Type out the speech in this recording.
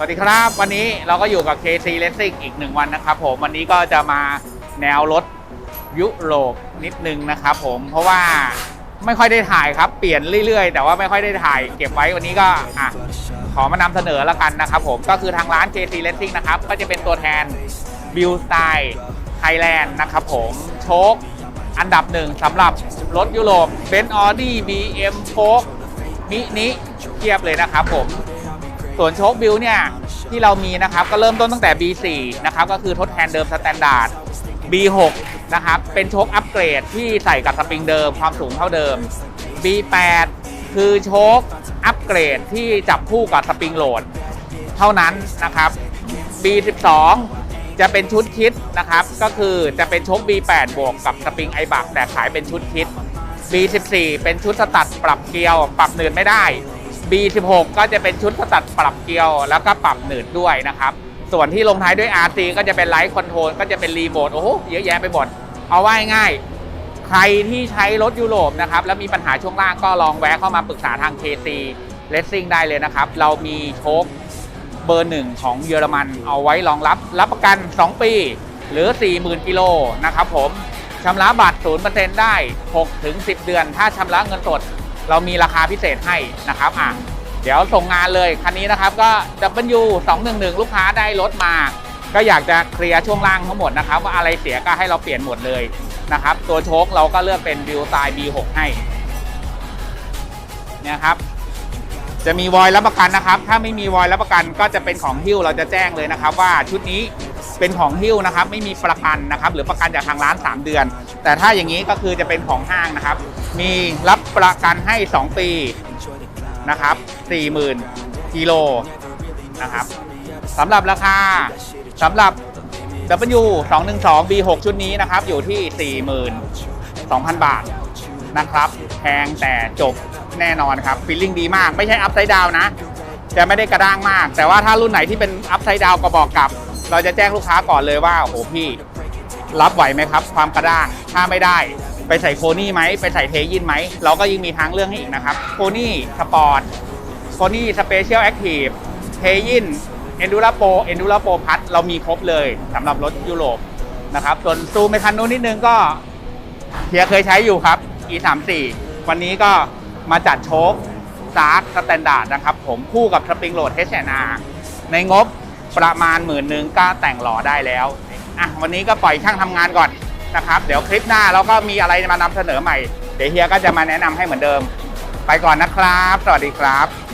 สวัสดีครับวันนี้เราก็อยู่กับ KC Racing อีกหนึ่งวันนะครับผมวันนี้ก็จะมาแนวรถยุโรปนิดนึงนะครับผมเพราะว่าไม่ค่อยได้ถ่ายครับเปลี่ยนเรื่อยๆ แต่ว่าไม่ค่อยได้ถ่ายเก็บไว้วันนี้ก็อะขอมานำเสนอแล้วกันนะครับผมก็คือทางร้าน KC Racing นะครับก็จะเป็นตัวแทน b i l Style Thailand นะครับผมโชคอันดับหนึ่งสำหรับรถยุโรปเบนซ์ออดี้บีเอ็มโฟกมินิเทียบเลยนะครับผม ส่วนโชคบิลเนี่ยที่เรามีนะครับก็เริ่มต้นตั้งแต่ B4 นะครับก็คือทดแทนเดิมสแตนดาร์ด B6 นะครับเป็นโชคอัปเกรดที่ใส่กับสปริงเดิมความสูงเท่าเดิม B8 คือโชคอัปเกรดที่จับคู่กับสปริงโหลด เท่านั้นนะครับ B12 จะเป็นชุดคิดนะครับ ก็คือจะเป็นโชค B8 บวกกับสปริงไอบักแต่ขายเป็นชุดคิด B14 เป็นชุดสตัดปรับเกลียว ปรับหนืดไม่ได้ B16 ก็จะเป็นชุดสตัดปรับเกลียวแล้วก็ปรับหนืดด้วยนะครับ ส่วนที่ลงท้ายด้วย RC ก็จะเป็นไลท์คอนโทรลก็จะเป็นรีโมทโอ้โหเยอะแยะไปหมด เอาว่าง่ายใครที่ใช้รถยุโรปนะครับแล้วมีปัญหาช่วงล่างก็ลองแวะเข้ามาปรึกษาทาง KC Racing ได้เลยนะครับ เรามีโชคเบอร์หนึ่งของเยอรมันเอาไว้รองรับรับประกัน 2 ปี หรือ 40,000 กิโลนะครับผมชำระบัตร0%ได้6ถึง10 เดือน ถ้าชำระเงินสด เรามีราคาพิเศษให้นะครับอะเดี๋ยวส่งงานเลยคันนี้นะครับก็ W 211 ลูกค้าได้รถมา ก็อยากจะเคลียร์ช่วงล่างทั้งหมดนะครับ ว่าอะไรเสียก็ให้เราเปลี่ยนหมดเลยนะครับ ตัวโชคเราก็เลือกเป็น v i w s t y B6 ให้เนี่ยครับจะมีวอยรับประกันนะครับ ถ้าไม่มีวอยรับประกันก็จะเป็นของฮิ้วเราจะแจ้งเลยนะครับ ว่าชุดนี้ เป็นของฮิ้วนะครับ ไม่มีประกันนะครับ หรือประกันจากทางร้าน 3 เดือน แต่ถ้าอย่างนี้ก็คือจะเป็นของห้างนะครับ มีรับประกันให้ 2 ปีนะครับ40,000กิโลนะครับสำหรับราคาสำหรับ W 212 B6 ชุดนี้นะครับ อยู่ที่ 42,000 บาทนะครับแพงแต่จบแน่นอนครับฟีลลิ่งดีมาก ไม่ใช่อัพไซด์ดาวนะ จะไม่ได้กระด้างมาก แต่ว่าถ้ารุ่นไหนที่เป็นอัพไซด์ดาวก็บอกกลับ เราจะแจ้งลูกค้าก่อนเลยว่าโอ้โหพี่ รับไหวไหมครับ ความกระด้างถ้าไม่ได้ ไปใส่โคนี่ไหมไปใส่เทยินไหมเราก็ยังมีทางเลือกให้อีกนะครับโคนี่สปอร์ตโคนี่สเปเชียลแอคทีฟเทยินเอนดูราโปเอนดูราโปพัทเรามีครบเลยสำหรับรถยุโรปนะครับส่วนซูเมคันนู้นนิดนึงก็เฮียเคยใช้อยู่ครับ e 3 4 วันนี้ก็มาจัดโชคซาร์สแตนดาร์ดนะครับ ผมคู่กับสปริงโหลด HNR ในงบ ประมาณหมื่นหนึ่งก็แต่งหล่อได้แล้วอะวันนี้ก็ปล่อยช่างทำงานก่อนนะครับ เดี๋ยวคลิปหน้าเราก็มีอะไรมานำเสนอใหม่ เดี๋ยวเฮียก็จะมาแนะนำให้เหมือนเดิม ไปก่อนนะครับ สวัสดีครับ